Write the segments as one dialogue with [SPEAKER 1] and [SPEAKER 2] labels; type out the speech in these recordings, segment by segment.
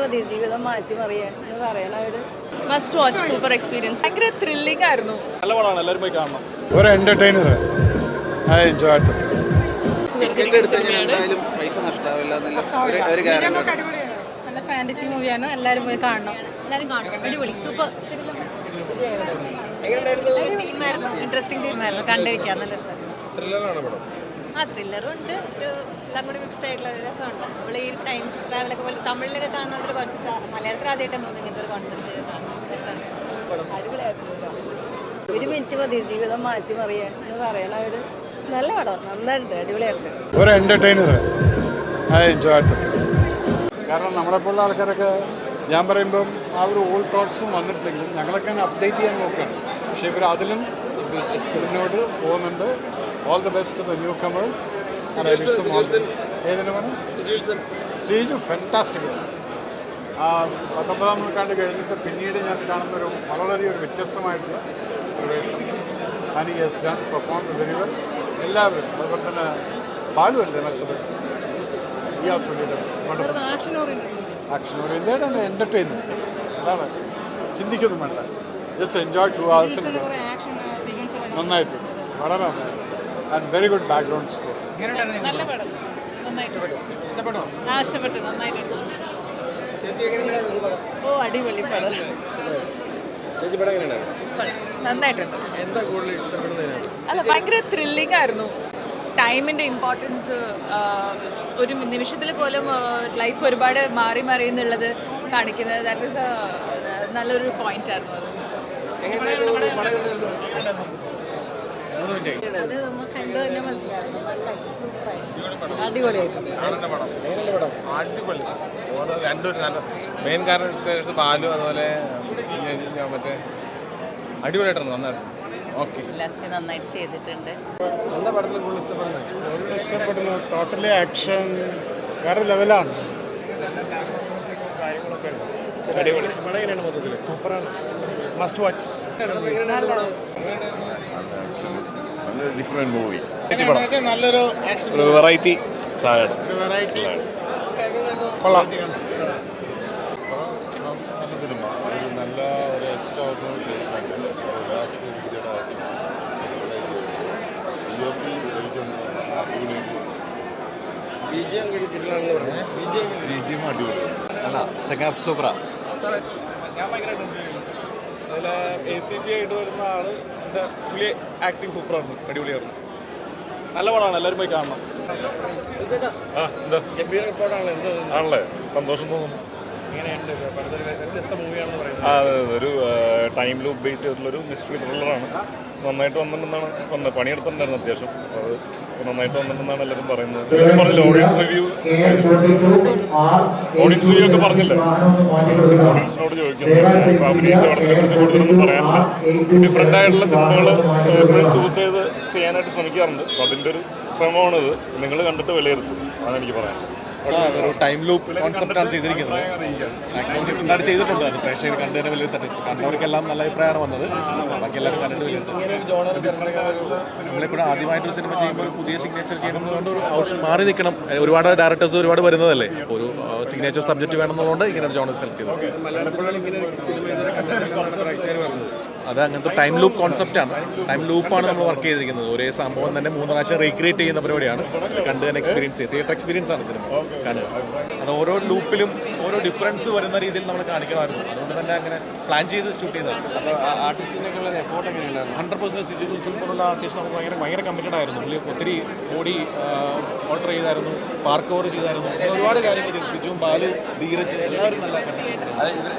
[SPEAKER 1] മതി ജീവിതം മാറ്റിമറിയാൻ എന്ന് പറയണവര്
[SPEAKER 2] മസ്റ്റ് വാച്ച് സൂപ്പർ എക്സ്പീരിയൻസ് ഭയങ്കര ത്രില്ലിംഗ് ആയിരുന്നു.
[SPEAKER 3] നല്ല പടമാണ് എല്ലാവരും പോയി കാണണം.
[SPEAKER 4] ഒരു എന്റർടൈനർ ഐ എൻജോയ് ദ
[SPEAKER 5] പൈസ നഷ്ടാവില്ല ഒരു ഒരു
[SPEAKER 2] നല്ല ഫാന്റസി മൂവിയാണ് എല്ലാവരും പോയി കാണണം.
[SPEAKER 1] എല്ലാവരും കാണണം. അടിപൊളി സൂപ്പർ ഇൻട്രസ്റ്റിംഗ് തീരുമാനമായിരുന്നു കണ്ടിരിക്കാൻ നല്ല രസമാണ് ആ ത്രില്ലറും ഉണ്ട്. ഒരു എല്ലാം കൂടി മിക്സ്ഡ് ആയിട്ടുള്ള ഒരു രസമുണ്ട്. നമ്മൾ ഈ ടൈം ട്രാവലൊക്കെ പോലെ തമിഴിലൊക്കെ കാണുന്ന ഒരു കോൺസെപ്റ്റ് മലയാളത്തിൽ ആദ്യമായിട്ടാണ് തോന്നുന്നു ഇങ്ങനത്തെ ഒരു കോൺസെപ്റ്റ് രസമാണ്. അടിപൊളിയായിരുന്നു. ഒരു മിനിറ്റ് മതി ജീവിതം മാറ്റിമറിയാൻ എന്ന് പറയണ ഒരു നല്ല പടം. നന്നായിട്ടുണ്ട് അടിപൊളിയായിട്ട്
[SPEAKER 4] ഒരു ദ ഫിലിം കാരണം നമ്മളെപ്പോലുള്ള ആൾക്കാരൊക്കെ ഞാൻ പറയുമ്പം ആ ഒരു ഓൾഡ് തോട്ട്സും വന്നിട്ടുണ്ടെങ്കിലും ഞങ്ങളൊക്കെ അപ്ഡേറ്റ് ചെയ്യാൻ നോക്കുകയാണ്. പക്ഷേ ഇവർ അതിലും ഇതിനോട് പോകുന്നുണ്ട്. All the best the newcomers ഏതിനു പറഞ്ഞു ശ്രീജു ഫെന്റാസ്റ്റിക് ആ പത്തൊമ്പതാം നൂറ്റാണ്ട് കഴിഞ്ഞിട്ട് പിന്നീട് ഞാൻ കാണുന്ന ഒരു വളരെയധികം ഒരു വ്യത്യസ്തമായിട്ടുള്ള പ്രവേശം Annie has done perform very well എല്ലാവരും അതുപോലെ തന്നെ ബാലു അല്ലേ മറ്റത്? ഈ also action oriented and entertainment അതാണ്. ചിന്തിക്കൊന്നും വേണ്ട. ജസ്റ്റ് എൻജോയ് ടു ഹവേഴ്സ് നന്നായിട്ടുണ്ട്. വളരെ നന്നായി and very good background score
[SPEAKER 1] നല്ല പടം. നന്നായിട്ടുണ്ട്. ആ ഇഷ്ടപ്പെട്ടു. നന്നായിട്ടുണ്ട്. ഓ അടിപൊളി പടം.
[SPEAKER 2] നന്നായിട്ടുണ്ട്. അല്ല ഭയങ്കര ത്രില്ലിംഗ് ആയിരുന്നു. ടൈമിന്റെ ഇമ്പോർട്ടൻസ് ഒരു നിമിഷത്തിൽ പോലും ലൈഫ് ഒരുപാട് മാറി മാറി എന്നുള്ളത് കാണിക്കുന്നത്. ദാറ്റ് ഈസ് നല്ലൊരു പോയിന്റ് ആയിരുന്നു അത്.
[SPEAKER 1] അത് നമ്മൾ കണ്ടു തന്നെ മനസ്സിലായിരുന്നു നന്നായിട്ട് സൂപ്പറായിട്ട് അടിപൊളിയായിട്ടുണ്ട്
[SPEAKER 6] അടിപൊളി ഓരോ രണ്ടും നല്ല മെയിൻ ക്യാരക്ടേഴ്സ് ബാലു അതുപോലെ ഞാൻ മറ്റേ അടിപൊളിയായിട്ടുണ്ട് നന്നായിട്ട് ഓക്കെ.
[SPEAKER 7] ലാസ്റ്റ് നന്നായിട്ട് ചെയ്തിട്ടുണ്ട്.
[SPEAKER 4] ഇഷ്ടപ്പെടുന്നു ടോട്ടലി ആക്ഷൻ വേറെ ലെവലാണ്
[SPEAKER 6] സൂപ്പറാണ്. മസ്റ്റ് വാച്ച്
[SPEAKER 8] നല്ലൊരു ഡിഫറെന്റ് മൂവി
[SPEAKER 4] നല്ലൊരു
[SPEAKER 8] ഒരു വെറൈറ്റി സാധനം.
[SPEAKER 4] കൊള്ളാം
[SPEAKER 8] നല്ല സിനിമ ഒരു നല്ല ഒരു എക്സ്ട്രാ ഓർഡിനറി ട്രീറ്റ്മെന്റ് ഉല്ലാസ് വിദ്യയുടെ ഡി ഒ പി രവിചന്ദ്രൻ അടിപൊളി.
[SPEAKER 5] അല്ല സെക്കൻഡ് ഹാഫ് സൂപ്പറാ.
[SPEAKER 3] ഞാൻ ഭയങ്കരമായിട്ട് അതിൽ എ സി പി ആയിട്ട് വരുന്ന ആൾ എന്റെ പുള്ളി ആക്ടിങ് സൂപ്പറായിരുന്നു. അടിപൊളിയായിരുന്നു. നല്ല പടമാണ് എല്ലാവരും പോയി കാണണം.
[SPEAKER 8] ആ എന്താ? ആണല്ലേ? സന്തോഷം തോന്നുന്നു.
[SPEAKER 3] എങ്ങനെയുണ്ട് പടത്തിൽ വ്യത്യസ്ത മൂവിയാണെന്ന് പറയുന്നത്.
[SPEAKER 8] ആ അതെ അതെ ഒരു ടൈം ലൂപ്പ് ബേസ് ചെയ്തിട്ടുള്ളൊരു മിസ്റ്ററി ത്രില്ലറാണ് നന്നായിട്ട് വന്നിട്ടുണ്ടെന്നാണ് വന്നത് പണിയെടുത്തിട്ടുണ്ടായിരുന്നു അത്യാവശ്യം. അത് നന്നായിട്ട് വന്നിട്ടുണ്ടെന്നാണ് എല്ലാവരും പറയുന്നത്. പറഞ്ഞില്ല ഓഡിയൻസ് റിവ്യൂ ഓഡിയൻസ് റിവ്യൂ ഒക്കെ പറഞ്ഞില്ല? ഓഡിയൻസിനോട് ചോദിക്കുന്നത് അഭിനയിച്ച കുറിച്ച് കൂടുതലൊന്നും പറയാനില്ല. ഡിഫറെന്റ് ആയിട്ടുള്ള സിനിമകൾ എപ്പോഴും ചൂസ് ചെയ്ത് ചെയ്യാനായിട്ട് ശ്രമിക്കാറുണ്ട്. അപ്പോൾ അതിന്റെ ഒരു ശ്രമമാണിത്. നിങ്ങൾ കണ്ടിട്ട് വിലയിരുത്തും. അതാണ് എനിക്ക് പറയാൻ
[SPEAKER 6] ഒരു ടൈം ലൂപ്പ് കോൺസെപ്റ്റാണ് ചെയ്തിരിക്കുന്നത്. മാക്സിമം ഡിഫറെന്റ് ചെയ്തിട്ടുണ്ട്. അത് പ്രേക്ഷകർ കണ്ടു തന്നെ വിലയിരുത്തട്ടെ കണ്ടവർക്കെല്ലാം നല്ല അഭിപ്രായമാണ് വന്നത്. ബാക്കി എല്ലാവരും കണ്ടിട്ട് വിലയിരുത്തും നമ്മളിപ്പോഴും ആദ്യമായിട്ടൊരു സിനിമ ചെയ്യുമ്പോൾ ഒരു പുതിയ സിഗ്നേച്ചർ ചെയ്യണം എന്നുകൊണ്ട് ഒരു ആവശ്യം മാറി നിൽക്കണം. ഒരുപാട് ഡയറക്ടേഴ്സ് ഒരുപാട് വരുന്നതല്ലേ? ഒരു സിഗ്നേച്ചർ സബ്ജക്റ്റ് വേണമെന്നുള്ളതുകൊണ്ട് ഇങ്ങനെ ഒരു ജോണർ സെലക്ട് ചെയ്തത് അത് അങ്ങനത്തെ ടൈം ലൂപ്പ് കോൺസെപ്റ്റാണ് ടൈം ലൂപ്പാണ് നമ്മൾ വർക്ക് ചെയ്തിരിക്കുന്നത്. ഒരേ സംഭവം തന്നെ മൂന്ന് പ്രാവശ്യം റീക്രിയേറ്റ് ചെയ്യുന്ന പരിപാടിയാണ്. കണ്ട് തന്നെ എക്സ്പീരിയൻസ് ചെയ്യുക തിയേറ്റർ എക്സ്പീരിയൻസ് ആണ് സിനിമ കാണുക അത് ഓരോ ലൂപ്പിലും ഓരോ ഡിഫറൻസ് വരുന്ന രീതിയിൽ നമ്മൾ കാണിക്കണമായിരുന്നു. അതുകൊണ്ട് തന്നെ അങ്ങനെ പ്ലാൻ ചെയ്ത് ഷൂട്ട് ചെയ്തതാണ് ഹൺഡ്രഡ് പെർസെന്റ് സിറ്റുവേഷൻ പോലുള്ള ആർട്ടിസ്റ്റ് നമുക്ക് ഭയങ്കര ഭയങ്കര കമ്മിറ്റഡ് ആയിരുന്നു. പുള്ളി ഒത്തിരി ബോഡി ഓൾട്ടർ ചെയ്തായിരുന്നു. പാർക്ക് ഓവർ ചെയ്തായിരുന്നു. അങ്ങനെ ഒരുപാട് കാര്യങ്ങൾ ചെയ്തു. സിജുവും ബാലു ധീരജ് എല്ലാവരും നല്ല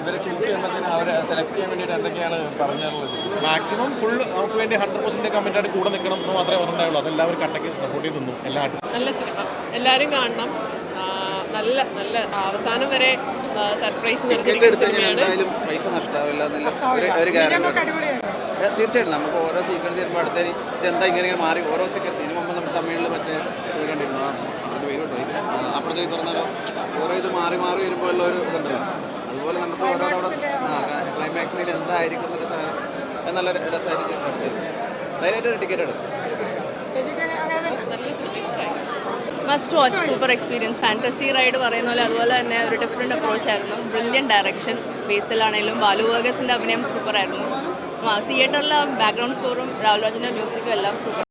[SPEAKER 3] ഇവരെ സെലക്ട് ചെയ്യാൻ വേണ്ടിയിട്ട് എന്തൊക്കെയാണ് പറഞ്ഞാലുള്ളത്
[SPEAKER 6] മാക്സിമം ഫുൾ നമുക്ക് വേണ്ടി ഹൺഡ്രഡ് പെർസെന്റ് കമ്മിറ്റ് ആയിട്ട് കൂടെ നിൽക്കണം എന്ന് മാത്രമേ പറഞ്ഞിട്ടുള്ളൂ അതെല്ലാവരും കട്ടയ്ക്ക് സപ്പോർട്ട് ചെയ്ത് നിന്നു. എല്ലാ ആർട്ടിസ്റ്റും
[SPEAKER 2] നല്ല സിനിമ എല്ലാവരും കാണണം. നല്ല നല്ല അവസാനം വരെ സർപ്രൈസ്
[SPEAKER 5] പൈസ നഷ്ടാവില്ല തീർച്ചയായിട്ടും. നമുക്ക് ഓരോ സീക്വൻസ് ചെയ്യുമ്പോൾ അടുത്ത ഇതെന്താ ഇങ്ങനെ ഇങ്ങനെ മാറി. ഓരോ സീക്വൻസ് സിനിമ മുമ്പ് നമ്മൾ തമിഴിൽ മറ്റേ ഇത് കണ്ടിരുന്നു? അപ്പോഴത്തേക്ക് പറഞ്ഞാലോ ഓരോ ഇത് മാറി മാറി വരുമ്പോഴുള്ള ഒരു ഇതുണ്ടല്ലോ. അതുപോലെ നമുക്ക് ഓരോ തവണ ആ ക്ലൈമാക്സിൽ എന്തായിരിക്കും എന്നൊരു സാധനം അത് നല്ല രസമായിട്ട് ചെയ്തിട്ടുണ്ട് ധൈര്യമായിട്ട് ടിക്കറ്റ് എടുക്കും
[SPEAKER 2] must watch super experience fantasy ride പറയുന്ന പോലെ അതുപോലെ തന്നെ ഒരു ഡിഫറെന്റ് അപ്രോച്ച് ആയിരുന്നു. ബ്രില്യൻ ഡയറക്ഷൻ ബേസിലാണെങ്കിലും ബാലു വർഗസിന്റെ അഭിനയം സൂപ്പറായിരുന്നു തിയേറ്ററിലെ ബാക്ക്ഗ്രൗണ്ട് സ്കോറും രാഹുൽ രാജിന്റെ മ്യൂസിക്കും എല്ലാം സൂപ്പർ